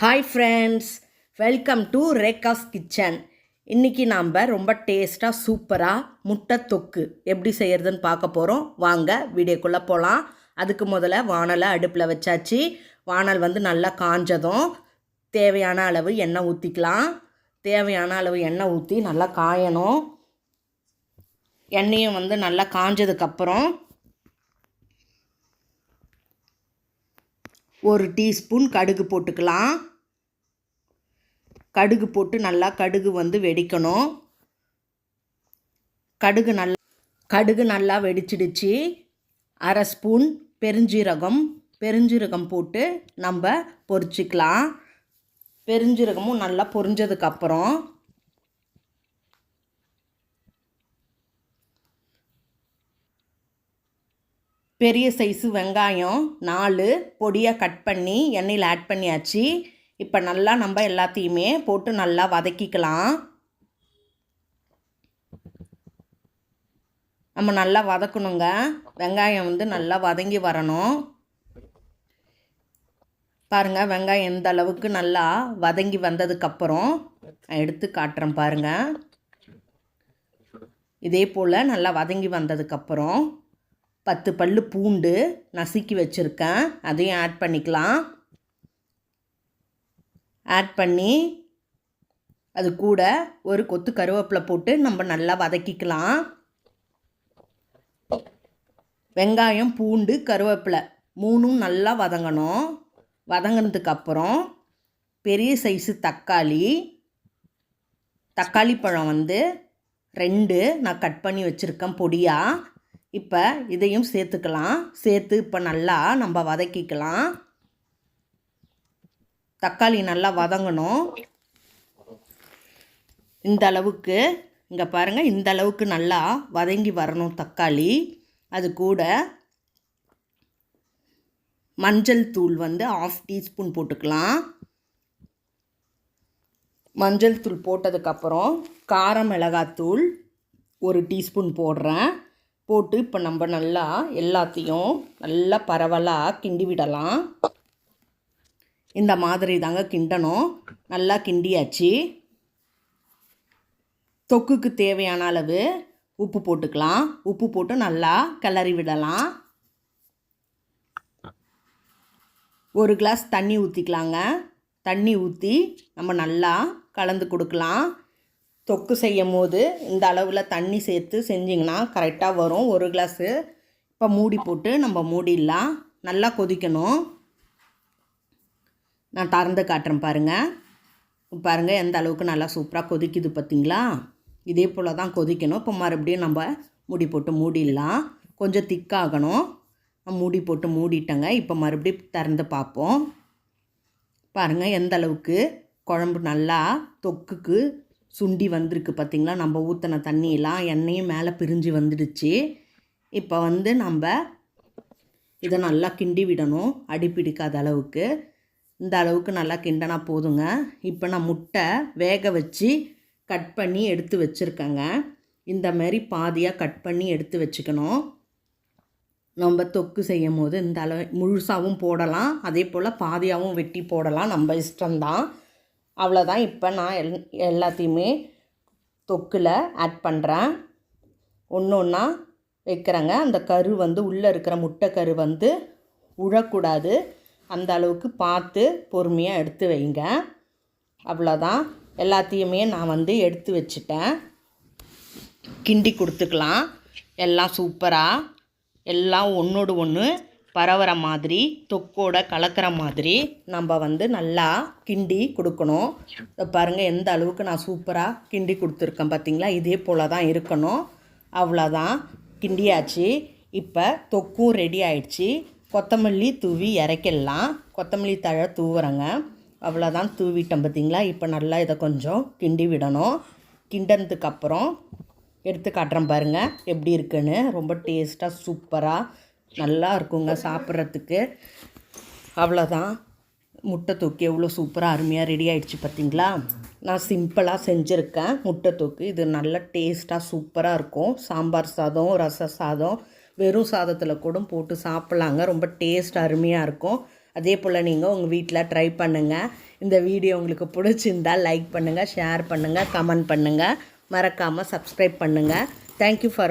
Hi friends welcome to Rekha's kitchen இன்றைக்கி நாம் ரொம்ப டேஸ்ட்டாக சூப்பராக முட்டை தொக்கு எப்படி செய்கிறதுன்னு பார்க்க போகிறோம் வாங்க வீடியோக்குள்ளே போகலாம் அதுக்கு முதல்ல வானலை அடுப்பில் வச்சாச்சு. வானல் வந்து நல்லா காஞ்சதும் தேவையான அளவு எண்ணெய் ஊற்றிக்கலாம் தேவையான அளவு எண்ணெய் ஊற்றி நல்லா காயணும். எண்ணெயும் வந்து நல்லா காஞ்சதுக்கப்புறம் ஒரு டீஸ்பூன் கடுகு போட்டுக்கலாம். கடுகு போட்டு நல்லா கடுகு வந்து வெடிக்கணும். கடுகு நல்லா கடுகு நல்லா வெடிச்சிடுச்சு. அரை ஸ்பூன் பெருஞ்சீரகம் பெருஞ்சீரகம் போட்டு நம்ம பொரிச்சிக்கலாம். பெருஞ்சீரகமும் நல்லா பொரிஞ்சதுக்கப்புறம் பெரிய சைஸு வெங்காயம் நாலு பொடியாக கட் பண்ணி எண்ணெயில் ஆட் பண்ணியாச்சு. இப்போ நல்லா நம்ம எல்லாத்தையுமே போட்டு நல்லா வதக்கிக்கலாம். நம்ம நல்லா வதக்கணுங்க. வெங்காயம் வந்து நல்லா வதங்கி வரணும். பாருங்கள் வெங்காயம் எந்த அளவுக்கு நல்லா வதங்கி வந்ததுக்கப்புறம் எடுத்து காட்டுறேன் பாருங்கள் இதே போல் நல்லா வதங்கி வந்ததுக்கப்புறம் பத்து பல்லு பூண்டு நசுக்கி வச்சுருக்கேன். அதையும் ஆட் பண்ணிக்கலாம். ஆட் பண்ணி அது கூட ஒரு கொத்து கருவேப்பிலை போட்டு நம்ம நல்லா வதக்கிக்கலாம். வெங்காயம் பூண்டு கருவேப்பிலை மூணும் நல்லா வதங்கணும். வதங்கினதுக்கப்புறம் பெரிய சைஸு தக்காளி தக்காளி பழம் வந்து ரெண்டு நான் கட் பண்ணி வச்சுருக்கேன் பொடியாக இப்போ இதையும் சேர்த்துக்கலாம். சேர்த்து இப்போ நல்லா நம்ம வதக்கிக்கலாம். தக்காளி நல்லா வதங்கணும். இந்த அளவுக்கு இங்கே பாருங்கள் இந்த அளவுக்கு நல்லா வதங்கி வரணும் தக்காளி. அது கூட மஞ்சள் தூள் வந்து ஆஃப் டீஸ்பூன் போட்டுக்கலாம். மஞ்சள் தூள் போட்டதுக்கப்புறம் கார மிளகாத்தூள் ஒரு டீஸ்பூன் போடுறேன். போட்டு இப்போ நம்ம நல்லா எல்லாத்தையும் நல்லா பரவலாக கிண்டி விடலாம். இந்த மாதிரி தாங்க கிண்டணும். நல்லா கிண்டியாச்சு. தொக்குக்கு தேவையான அளவு உப்பு போட்டுக்கலாம். உப்பு போட்டு நல்லா கிளறி விடலாம். ஒரு கிளாஸ் தண்ணி ஊற்றிக்கலாங்க தண்ணி ஊற்றி நம்ம நல்லா கலந்து கொடுக்கலாம். தொக்கு செய்யும் போது இந்த அளவில் தண்ணி சேர்த்து செஞ்சிங்கன்னா கரெக்டாக வரும். ஒரு கிளாஸு. இப்போ மூடி போட்டு நம்ம மூடிடலாம். நல்லா கொதிக்கணும். நான் திறந்து காட்டுறேன் பாருங்கள் பாருங்கள் எந்த அளவுக்கு நல்லா சூப்பராக கொதிக்குது பார்த்தீங்களா இதே போல் தான் கொதிக்கணும். இப்போ மறுபடியும் நம்ம மூடி போட்டு மூடிடலாம். கொஞ்சம் திக்காகணும் மூடி போட்டு மூடிட்டேங்க. இப்போ மறுபடியும் திறந்து பார்ப்போம். பாருங்கள் எந்த அளவுக்கு குழம்பு நல்லா தொக்குக்கு சுண்டி வந்திருக்கு பார்த்திங்களா நம்ம ஊற்றின தண்ணியெல்லாம் எண்ணெயும் மேலே பிரிஞ்சு வந்துடுச்சு. இப்போ வந்து நம்ம இதை நல்லா கிண்டி விடணும். அடி பிடிக்காத அளவுக்கு. இந்த அளவுக்கு நல்லா கிண்டனா போதுங்க. இப்போ நான் முட்டை வேக வச்சு கட் பண்ணி எடுத்து வச்சுருக்கேங்க. இந்த மாதிரி பாதியாக கட் பண்ணி எடுத்து வச்சுக்கணும். நம்ம தொக்கு செய்யும் போது இந்த அளவு முழுசாகவும் போடலாம். அதே போல் பாதியாகவும் வெட்டி போடலாம். நம்ம இஷ்டம்தான். அவ்வளோதான் இப்போ நான் எல் எல்லாத்தையுமே தொக்கில் ஆட் பண்ணுறேன் ஒன்று ஒன்றா வைக்கிறேங்க. அந்த கரு வந்து உள்ளே இருக்கிற முட்டை கரு வந்து உழக்கூடாது. அந்த அளவுக்கு பார்த்து பொறுமையாக எடுத்து வைங்க. அவ்வளோதான் எல்லாத்தையுமே நான் வந்து எடுத்து வச்சுட்டேன். கிண்டி கொடுத்துக்கலாம். எல்லாம் சூப்பராக எல்லாம் ஒன்றோடு ஒன்று பரவுற மாதிரி தொக்கோட கலக்கிற மாதிரி நம்ம வந்து நல்லா கிண்டி கொடுக்கணும். பாருங்கள் எந்த அளவுக்கு நான் சூப்பராக கிண்டி கொடுத்துருக்கேன் பார்த்தீங்களா இதே போல் தான் இருக்கணும். அவ்வளோதான் கிண்டியாச்சு. இப்போ தொக்கும் ரெடி ஆயிடுச்சு. கொத்தமல்லி தூவி இறக்கிடலாம் கொத்தமல்லி தழை தூவுறேங்க. அவ்வளோதான் தூவிட்டேன் பார்த்தீங்களா இப்போ நல்லா இதை கொஞ்சம் கிண்டி விடணும். கிண்டனதுக்கப்புறம் எடுத்து காட்டுறேன் பாருங்கள் எப்படி இருக்குன்னு. ரொம்ப டேஸ்ட்டாக சூப்பராக நல்லா இருக்குங்க சாப்பிட்றதுக்கு. அவ்வளோதான் முட்டை தொக்கு எவ்வளோ சூப்பராக அருமையாக ரெடி ஆகிடுச்சு பார்த்தீங்களா நான் சிம்பிளாக செஞ்சுருக்கேன் முட்டை தொக்கு. இது நல்லா டேஸ்ட்டாக சூப்பராக இருக்கும். சாம்பார் சாதம் ரச சாதம் வெறும் சாதத்தில் கூட போட்டு சாப்பிட்லாங்க. ரொம்ப டேஸ்ட் அருமையாக இருக்கும். அதே போல் நீங்கள் உங்கள் வீட்டில் ட்ரை பண்ணுங்கள் இந்த வீடியோ உங்களுக்கு பிடிச்சிருந்தால் லைக் பண்ணுங்கள் ஷேர் பண்ணுங்கள் கமெண்ட் பண்ணுங்கள் மறக்காமல் சப்ஸ்கிரைப் பண்ணுங்கள் தேங்க்யூ ஃபார்